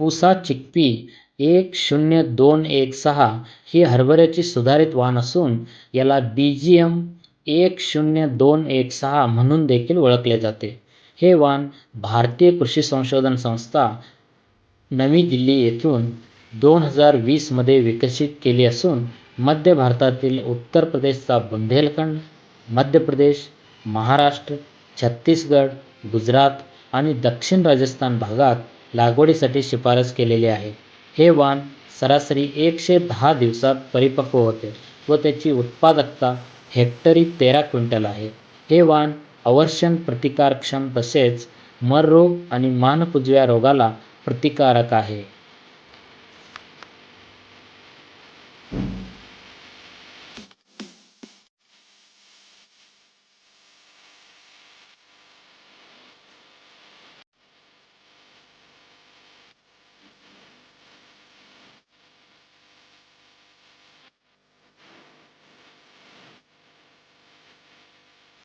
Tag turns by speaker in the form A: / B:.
A: Pusa chickpea एक शून्य दोन एक सहा ही हरभऱ्याची सुधारित वाण असून याला बी जी एम एक शून्य दोन एक सहा म्हणून देखील ओळखले जाते. हे वाण भारतीय कृषी संशोधन संस्था, नवी दिल्ली येथून दोन हजार वीसमध्ये विकसित केली असून मध्य भारतातील उत्तर प्रदेशचा बुंदेलखंड, मध्य प्रदेश, महाराष्ट्र, छत्तीसगड, गुजरात आणि दक्षिण राजस्थान भागात लागवडीसाठी शिफारस केलेली आहे. हे वाण सरासरी एकशे दहा दिवसात परिपक्व होते व त्याची उत्पादकता हेक्टरी तेरा क्विंटल आहे. हे वाण अवर्षण प्रतिकारक्षम तसेच मर रोग आणि मानकुजव्या रोगाला प्रतिकारक आहे.